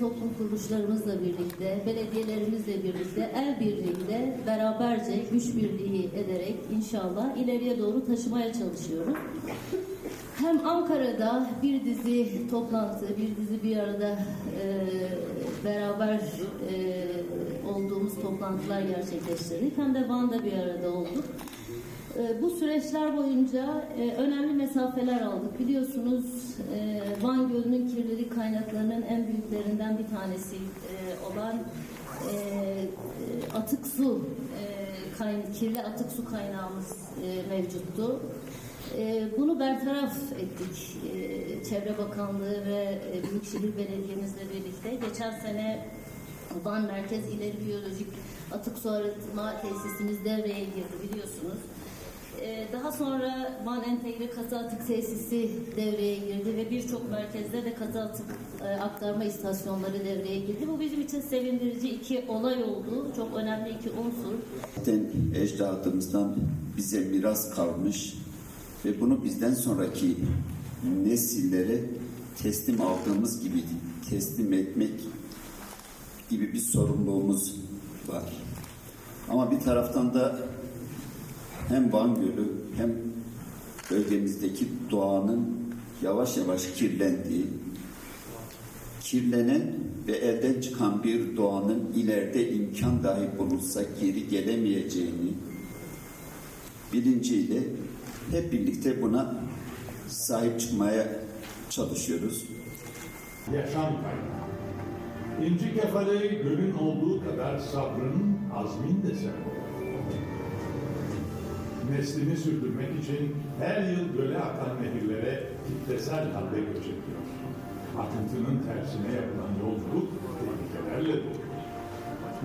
Toplum kuruluşlarımızla birlikte, belediyelerimizle birlikte, el birliğiyle, beraberce güç birliği ederek inşallah ileriye doğru taşımaya çalışıyoruz. Hem Ankara'da bir dizi toplantı, bir dizi bir arada e, beraber e, olduğumuz toplantılar gerçekleştirdik. Hem de Van'da bir arada olduk. E, Bu süreçler boyunca e, önemli mesafeler aldık. Biliyorsunuz e, Van Gölü'nün kirlilik kaynaklarının en büyüklerinden bir tanesi e, olan e, atık su, e, kayn- kirli atık su kaynağımız e, mevcuttu. E, Bunu bertaraf ettik. E, Çevre Bakanlığı ve e, Büyükşehir Belediye'mizle birlikte. Geçen sene Van Merkez İleri Biyolojik Atık Su Arıtma Tesisimiz devreye girdi biliyorsunuz. Ee, Daha sonra Van Entegre Katı Atık Tesisi devreye girdi ve birçok merkezde de katı atık e, aktarma istasyonları devreye girdi. Bu bizim için sevindirici iki olay oldu. Çok önemli iki unsur. Zaten ecdadımızdan bize miras kalmış ve bunu bizden sonraki nesillere teslim aldığımız gibi teslim etmek gibi bir sorumluluğumuz var. Ama bir taraftan da hem Van Gölü hem bölgemizdeki doğanın yavaş yavaş kirlendiği, kirlenen ve elden çıkan bir doğanın ileride imkan dahi bulursa geri gelemeyeceğini bilinciyle hep birlikte buna sahip çıkmaya çalışıyoruz. yaşam kaynağı. İnci kefali gölün olduğu kadar sabrın, azmin de sembolü. Neslini sürdürmek için her yıl göle akan nehirlere kitlesel halde göç ediyor. Akıntının tersine yapılan yolculuk tehlikelerle dolu.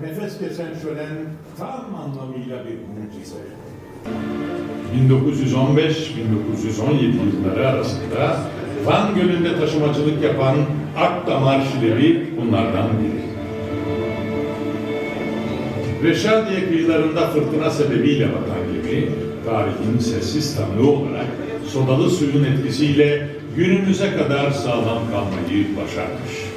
Nefes kesen şölen tam anlamıyla bir mucize. 1915-1917 yılları arasında Van Gölü'nde taşımacılık yapan Akdamar Şilevi bunlardan biri. Reşadiye kıyılarında fırtına sebebiyle batan gemi, tarihin sessiz tanığı olarak sodalı suyun etkisiyle günümüze kadar sağlam kalmayı başarmış.